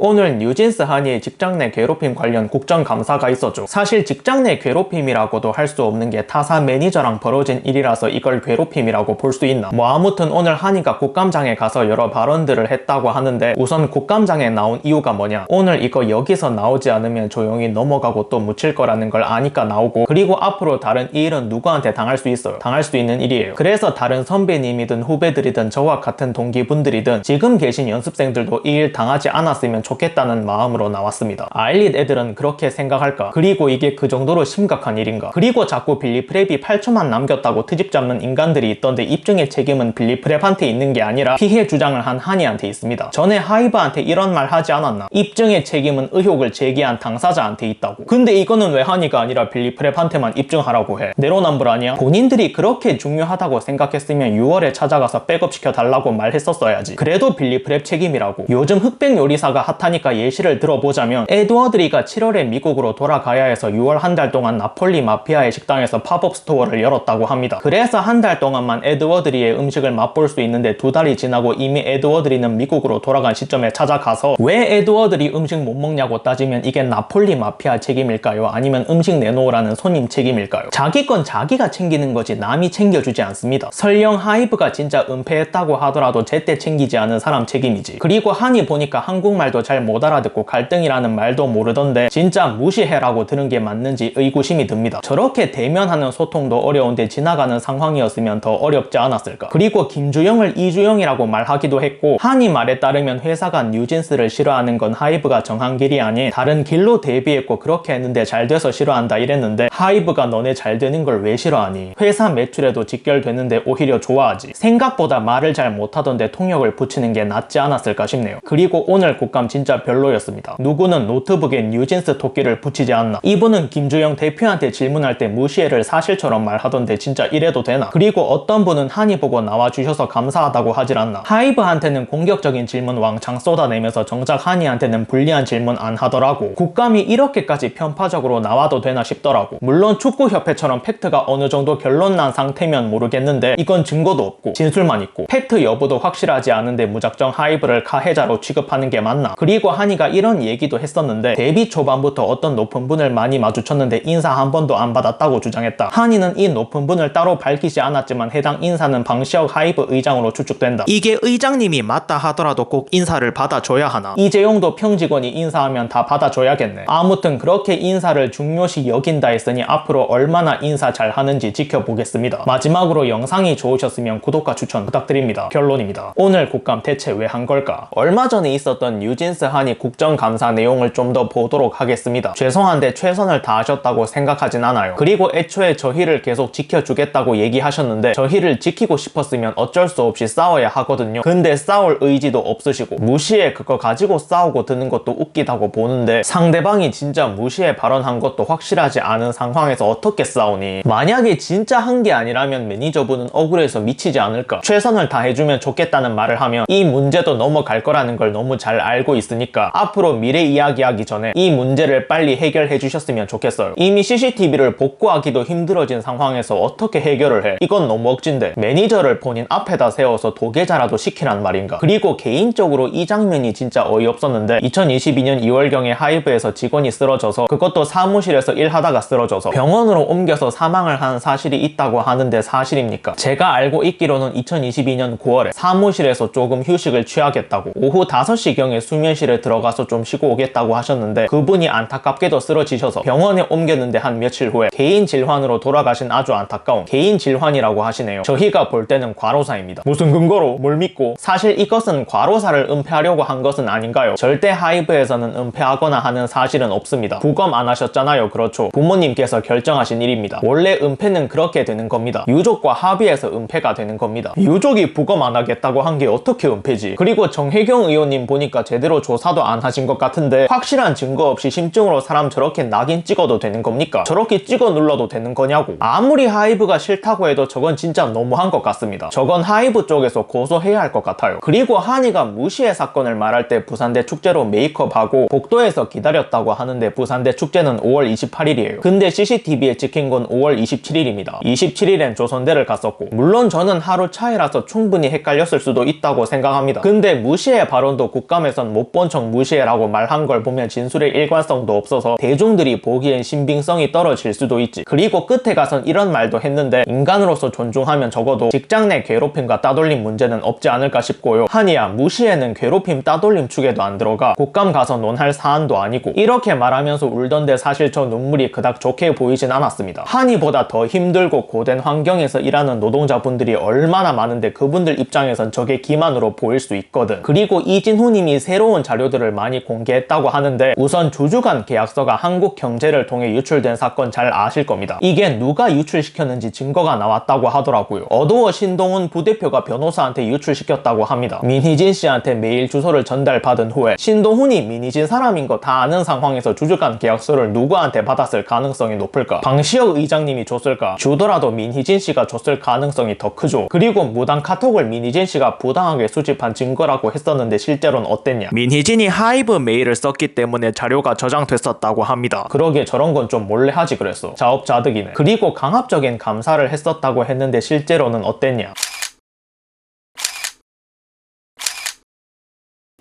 오늘 뉴진스 한이의 직장 내 괴롭힘 관련 국정감사가 있었죠. 사실 직장 내 괴롭힘이라고도 할 수 없는 게 타사 매니저랑 벌어진 일이라서 이걸 괴롭힘이라고 볼 수 있나. 뭐 아무튼 오늘 한이가 국감장에 가서 여러 발언들을 했다고 하는데 우선 국감장에 나온 이유가 뭐냐. 오늘 이거 여기서 나오지 않으면 조용히 넘어가고 또 묻힐 거라는 걸 아니까 나오고 그리고 앞으로 다른 이 일은 누구한테 당할 수 있어요. 당할 수 있는 일이에요. 그래서 다른 선배님이든 후배들이든 저와 같은 동기분들이든 지금 계신 연습생들도 이 일 당하지 않았으면 좋겠다는 마음으로 나왔습니다. 알릿 애들은 그렇게 생각할까? 그리고 이게 그 정도로 심각한 일인가? 그리고 자꾸 빌리 프랩이 8초만 남겼다고 트집 잡는 인간들이 있던데 입증의 책임은 빌리 프랩한테 있는 게 아니라 피해 주장을 한 한이한테 있습니다. 전에 하이브한테 이런 말 하지 않았나? 입증의 책임은 의혹을 제기한 당사자한테 있다고. 근데 이거는 왜 한이가 아니라 빌리 프랩한테만 입증하라고 해? 내로남불 아니야? 본인들이 그렇게 중요하다고 생각했으면 6월에 찾아가서 백업시켜 달라고 말했었어야지. 그래도 빌리 프랩 책임이라고. 요즘 흑백 요리사가 핫 하니까 예시를 들어보자면 에드워드리가 7월에 미국으로 돌아가야 해서 6월 한 달 동안 나폴리 마피아의 식당에서 팝업 스토어를 열었다고 합니다. 그래서 한 달 동안만 에드워드리의 음식을 맛볼 수 있는데 두 달이 지나고 이미 에드워드리는 미국으로 돌아간 시점에 찾아가서 왜 에드워드리 음식 못 먹냐고 따지면 이게 나폴리 마피아 책임일까요? 아니면 음식 내놓으라는 손님 책임일까요? 자기 건 자기가 챙기는 거지 남이 챙겨주지 않습니다. 설령 하이브가 진짜 은폐했다고 하더라도 제때 챙기지 않은 사람 책임이지. 그리고 한이 보니까 한국말도 잘 못 알아듣고 갈등이라는 말도 모르던데 진짜 무시해라고 들은 게 맞는지 의구심이 듭니다. 저렇게 대면하는 소통도 어려운데 지나가는 상황이었으면 더 어렵지 않았을까. 그리고 김주영을 이주영이라고 말하기도 했고 한이 말에 따르면 회사가 뉴진스를 싫어하는 건 하이브가 정한 길이 아닌 다른 길로 대비했고 그렇게 했는데 잘 돼서 싫어한다 이랬는데 하이브가 너네 잘 되는 걸 왜 싫어하니? 회사 매출에도 직결되는데 오히려 좋아하지. 생각보다 말을 잘 못하던데 통역을 붙이는 게 낫지 않았을까 싶네요. 그리고 오늘 국감 진짜 별로였습니다. 누구는 노트북에 뉴진스 토끼를 붙이지 않나. 이분은 김주영 대표한테 질문할 때 무시해를 사실처럼 말하던데 진짜 이래도 되나? 그리고 어떤 분은 한이 보고 나와주셔서 감사하다고 하질 않나. 하이브한테는 공격적인 질문 왕창 쏟아내면서 정작 한이한테는 불리한 질문 안 하더라고. 국감이 이렇게까지 편파적으로 나와도 되나 싶더라고. 물론 축구협회처럼 팩트가 어느 정도 결론 난 상태면 모르겠는데 이건 증거도 없고 진술만 있고 팩트 여부도 확실하지 않은데 무작정 하이브를 가해자로 취급하는 게 맞나? 그리고 한이가 이런 얘기도 했었는데 데뷔 초반부터 어떤 높은 분을 많이 마주쳤는데 인사 한 번도 안 받았다고 주장했다. 한이는 이 높은 분을 따로 밝히지 않았지만 해당 인사는 방시혁 하이브 의장으로 추측된다. 이게 의장님이 맞다 하더라도 꼭 인사를 받아줘야 하나? 이재용도 평직원이 인사하면 다 받아줘야겠네. 아무튼 그렇게 인사를 중요시 여긴다 했으니 앞으로 얼마나 인사 잘 하는지 지켜보겠습니다. 마지막으로 영상이 좋으셨으면 구독과 추천 부탁드립니다. 결론입니다. 오늘 국감 대체 왜 한 걸까? 얼마 전에 있었던 뉴진스 한이 국정감사 내용을 좀 더 보도록 하겠습니다. 죄송한데 최선을 다하셨다고 생각하진 않아요. 그리고 애초에 저희를 계속 지켜주겠다고 얘기하셨는데 저희를 지키고 싶었으면 어쩔 수 없이 싸워야 하거든요. 근데 싸울 의지도 없으시고 무시해 그거 가지고 싸우고 드는 것도 웃기다고 보는데 상대방이 진짜 무시해 발언한 것도 확실하지 않은 상황에서 어떻게 싸우니? 만약에 진짜 한 게 아니라면 매니저분은 억울해서 미치지 않을까? 최선을 다해주면 좋겠다는 말을 하면 이 문제도 넘어갈 거라는 걸 너무 잘 알고 있 으니까 앞으로 미래 이야기하기 전에 이 문제를 빨리 해결해 주셨으면 좋겠어요. 이미 CCTV를 복구하기도 힘들어진 상황에서 어떻게 해결을 해? 이건 너무 억진데 매니저를 본인 앞에다 세워서 도계자라도 시키란 말인가? 그리고 개인적으로 이 장면이 진짜 어이없었는데 2022년 2월경에 하이브에서 직원이 쓰러져서 그것도 사무실에서 일하다가 쓰러져서 병원으로 옮겨서 사망을 한 사실이 있다고 하는데 사실입니까? 제가 알고 있기로는 2022년 9월에 사무실에서 조금 휴식을 취하겠다고 오후 5시경에 수면 실에 들어가서 좀 쉬고 오겠다고 하셨는데 그분이 안타깝게도 쓰러지셔서 병원에 옮겼는데 한 며칠 후에 개인 질환으로 돌아가신 아주 안타까운 개인 질환이라고 하시네요. 저희가 볼 때는 과로사입니다. 무슨 근거로 뭘 믿고 사실 이것은 과로사를 은폐하려고 한 것은 아닌가요? 절대 하이브에서는 은폐하거나 하는 사실은 없습니다. 부검 안 하셨잖아요. 그렇죠. 부모님께서 결정하신 일입니다. 원래 은폐는 그렇게 되는 겁니다. 유족과 합의해서 은폐가 되는 겁니다. 유족이 부검 안 하겠다고 한 게 어떻게 은폐지? 그리고 정혜경 의원님 보니까 제대로 조사도 안 하신 것 같은데 확실한 증거 없이 심증으로 사람 저렇게 낙인 찍어도 되는 겁니까? 저렇게 찍어 눌러도 되는 거냐고. 아무리 하이브가 싫다고 해도 저건 진짜 너무한 것 같습니다. 저건 하이브 쪽에서 고소해야 할 것 같아요. 그리고 한이가 무시해 사건을 말할 때 부산대 축제로 메이크업하고 복도에서 기다렸다고 하는데 부산대 축제는 5월 28일이에요. 근데 CCTV에 찍힌 건 5월 27일입니다. 27일엔 조선대를 갔었고 물론 저는 하루 차이라서 충분히 헷갈렸을 수도 있다고 생각합니다. 근데 무시해 발언도 국감에선 못척 무시해라고 말한 걸 보면 진술의 일관성도 없어서 대중들이 보기엔 신빙성이 떨어질 수도 있지. 그리고 끝에 가선 이런 말도 했는데 인간으로서 존중하면 적어도 직장 내 괴롭힘과 따돌림 문제는 없지 않을까 싶고요. 한이야 무시에는 괴롭힘 따돌림 축에도 안 들어가 국감 가서 논할 사안도 아니고 이렇게 말하면서 울던데 사실 저 눈물이 그닥 좋게 보이진 않았습니다. 한이보다 더 힘들고 고된 환경에서 일하는 노동자분들이 얼마나 많은데 그분들 입장에선 저게 기만으로 보일 수 있거든. 그리고 이진후 님이 새로운 자료들을 많이 공개했다고 하는데 우선 주주간 계약서가 한국 경제를 통해 유출된 사건 잘 아실 겁니다. 이게 누가 유출시켰는지 증거가 나왔다고 하더라고요. 어도어 신동훈 부대표가 변호사한테 유출시켰다고 합니다. 민희진 씨한테 메일 주소를 전달받은 후에 신동훈이 민희진 사람인 거 다 아는 상황에서 주주간 계약서를 누구한테 받았을 가능성이 높을까? 방시혁 의장님이 줬을까? 주더라도 민희진 씨가 줬을 가능성이 더 크죠. 그리고 무단 카톡을 민희진 씨가 부당하게 수집한 증거라고 했었는데 실제로는 어땠냐? 민 희진이 하이브 메일을 썼기 때문에 자료가 저장됐었다고 합니다. 그러게 저런 건 좀 몰래 하지 그랬어. 자업자득이네. 그리고 강압적인 감사를 했었다고 했는데 실제로는 어땠냐?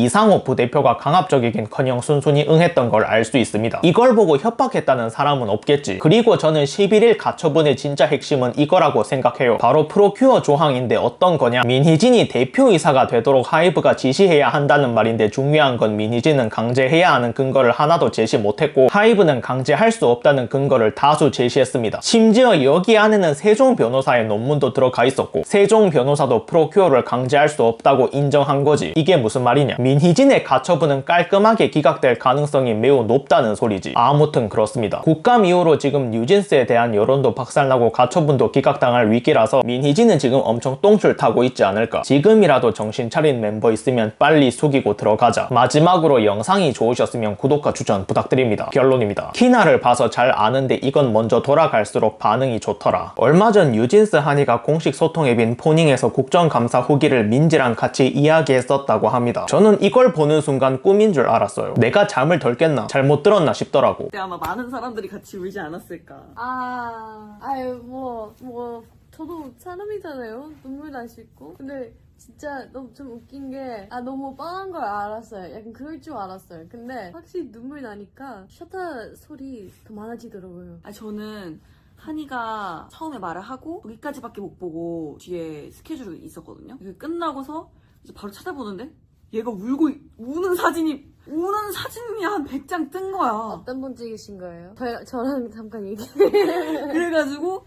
이상호 부대표가 강압적이긴커녕 순순히 응했던 걸 알 수 있습니다. 이걸 보고 협박했다는 사람은 없겠지. 그리고 저는 11일 가처분의 진짜 핵심은 이거라고 생각해요. 바로 프로큐어 조항인데 어떤 거냐? 민희진이 대표이사가 되도록 하이브가 지시해야 한다는 말인데 중요한 건 민희진은 강제해야 하는 근거를 하나도 제시 못했고 하이브는 강제할 수 없다는 근거를 다수 제시했습니다. 심지어 여기 안에는 세종 변호사의 논문도 들어가 있었고 세종 변호사도 프로큐어를 강제할 수 없다고 인정한 거지. 이게 무슨 말이냐? 민희진의 가처분은 깔끔하게 기각될 가능성이 매우 높다는 소리지. 아무튼 그렇습니다. 국감 이후로 지금 뉴진스에 대한 여론도 박살나고 가처분도 기각당할 위기라서 민희진은 지금 엄청 똥줄 타고 있지 않을까. 지금이라도 정신 차린 멤버 있으면 빨리 숙이고 들어가자. 마지막으로 영상이 좋으셨으면 구독과 추천 부탁드립니다. 결론입니다. 키나를 봐서 잘 아는데 이건 먼저 돌아갈수록 반응이 좋더라. 얼마 전 뉴진스 한이가 공식 소통 앱인 포닝에서 국정감사 후기를 민지랑 같이 이야기했었다고 합니다. 저는 이걸 보는 순간 꿈인 줄 알았어요. 내가 잠을 덜 깼나? 잘못 들었나 싶더라고. 그때 아마 많은 사람들이 같이 울지 않았을까. 아, 아유, 뭐, 뭐, 저도 사람이잖아요. 눈물 날 수 있고. 근데 진짜 너무 좀 웃긴 게, 아, 너무 뻔한 걸 알았어요. 약간 그럴 줄 알았어요. 근데 확실히 눈물 나니까 셔터 소리 더 많아지더라고요. 아 저는 한이가 처음에 말을 하고 거기까지밖에 못 보고 뒤에 스케줄이 있었거든요. 그 끝나고서 이제 바로 찾아보는데 얘가 울고 있- 우는 사진이 우는 사진이 한 100장 뜬 거야. 어떤 분 찍으신 거예요? 저, 저랑 잠깐 얘기. 그래가지고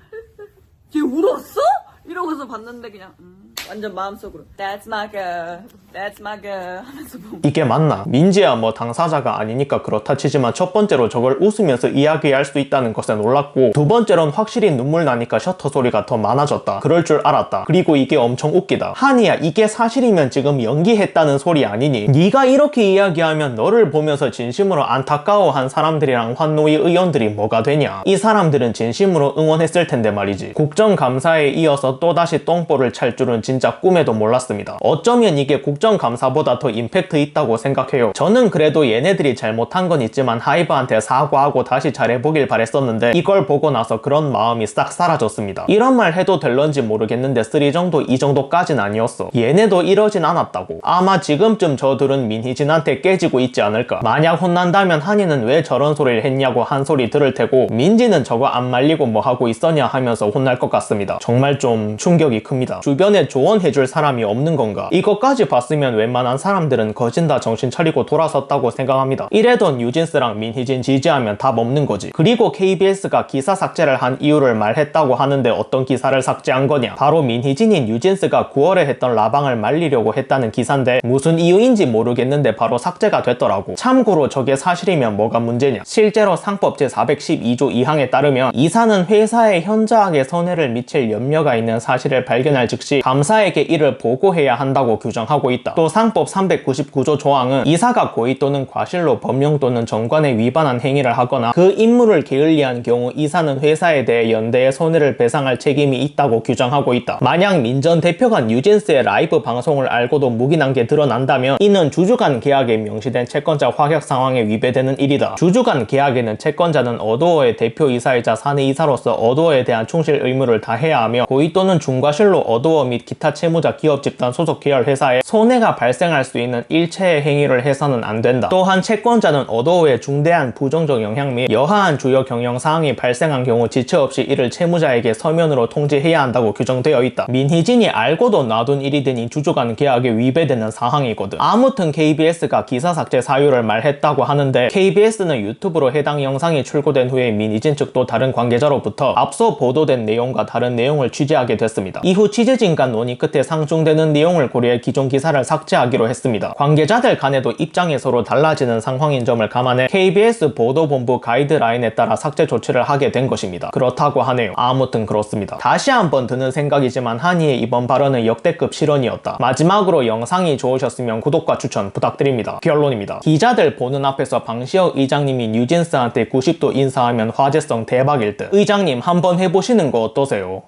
얘 울었어? 이러고서 봤는데 그냥 음, 완전 마음속으로 That's my girl, That's my girl 하면서 보면 이게 맞나? 민지야 뭐 당사자가 아니니까 그렇다 치지만 첫 번째로 저걸 웃으면서 이야기할 수 있다는 것에 놀랐고 두 번째로는 확실히 눈물 나니까 셔터 소리가 더 많아졌다. 그럴 줄 알았다. 그리고 이게 엄청 웃기다. 한이야 이게 사실이면 지금 연기했다는 소리 아니니? 네가 이렇게 이야기하면 너를 보면서 진심으로 안타까워한 사람들이랑 환노위 의원들이 뭐가 되냐? 이 사람들은 진심으로 응원했을 텐데 말이지. 국정감사에 이어서 또다시 똥볼을 찰 줄은 진짜 꿈에도 몰랐습니다. 어쩌면 이게 국정감사보다 더 임팩트 있다고 생각해요. 저는 그래도 얘네들이 잘못한 건 있지만 하이브한테 사과하고 다시 잘해보길 바랬었는데 이걸 보고 나서 그런 마음이 싹 사라졌습니다. 이런 말 해도 될런지 모르겠는데 쓰리 정도 이 정도까진 아니었어. 얘네도 이러진 않았다고. 아마 지금쯤 저들은 민희진한테 깨지고 있지 않을까. 만약 혼난다면 한이는 왜 저런 소리를 했냐고 한 소리 들을 테고 민지는 저거 안 말리고 뭐 하고 있었냐 하면서 혼날 것 같습니다. 정말 좀 충격이 큽니다. 주변에 조언해줄 사람이 없는 건가? 이것까지 봤으면 웬만한 사람들은 거진 다 정신 차리고 돌아섰다고 생각합니다. 이래도 뉴진스랑 민희진 지지하면 답 없는 거지. 그리고 KBS가 기사 삭제를 한 이유를 말했다고 하는데 어떤 기사를 삭제한 거냐? 바로 민희진이 뉴진스가 9월에 했던 라방을 말리려고 했다는 기사인데 무슨 이유인지 모르겠는데 바로 삭제가 됐더라고. 참고로 저게 사실이면 뭐가 문제냐? 실제로 상법 제412조 2항에 따르면 이사는 회사에 현저하게 손해를 미칠 염려가 있는 사실을 발견할 즉시 감사 에게 이를 보고해야 한다고 규정하고 있다. 또 상법 399조 조항은 이사가 고의 또는 과실로 법령 또는 정관에 위반한 행위를 하거나 그 임무를 게을리한 경우 이사는 회사에 대해 연대의 손해를 배상할 책임이 있다고 규정하고 있다. 만약 민전 대표가 뉴진스의 라이브 방송을 알고도 묵인한 게 드러난다면 이는 주주간 계약에 명시된 채권자 확약 상황에 위배되는 일이다. 주주간 계약에는 채권자는 어도어의 대표이사이자 사내이사로서 어도어에 대한 충실 의무를 다해야 하며 고의 또는 중과실로 어도어 및 기타 기타 채무자 기업 집단 소속 계열 회사에 손해가 발생할 수 있는 일체의 행위를 해서는 안 된다. 또한 채권자는 어도의 중대한 부정적 영향 및 여하한 주요 경영 사항이 발생한 경우 지체 없이 이를 채무자에게 서면으로 통지해야 한다고 규정되어 있다. 민희진이 알고도 놔둔 일이 되니 주주간 계약에 위배되는 사항이거든. 아무튼 KBS가 기사 삭제 사유를 말했다고 하는데 KBS는 유튜브로 해당 영상이 출고된 후에 민희진 측도 다른 관계자로부터 앞서 보도된 내용과 다른 내용을 취재하게 됐습니다. 이후 취재진 간 논의 끝에 상충되는 내용을 고려해 기존 기사를 삭제하기로 했습니다. 관계자들 간에도 입장이 서로 달라지는 상황인 점을 감안해 KBS 보도본부 가이드라인에 따라 삭제 조치를 하게 된 것입니다. 그렇다고 하네요. 아무튼 그렇습니다. 다시 한번 드는 생각이지만 한이의 이번 발언은 역대급 실언이었다. 마지막으로 영상이 좋으셨으면 구독과 추천 부탁드립니다. 결론입니다. 기자들 보는 앞에서 방시혁 의장님이 뉴진스한테 90도 인사하면 화제성 대박일 듯. 의장님 한번 해보시는 거 어떠세요?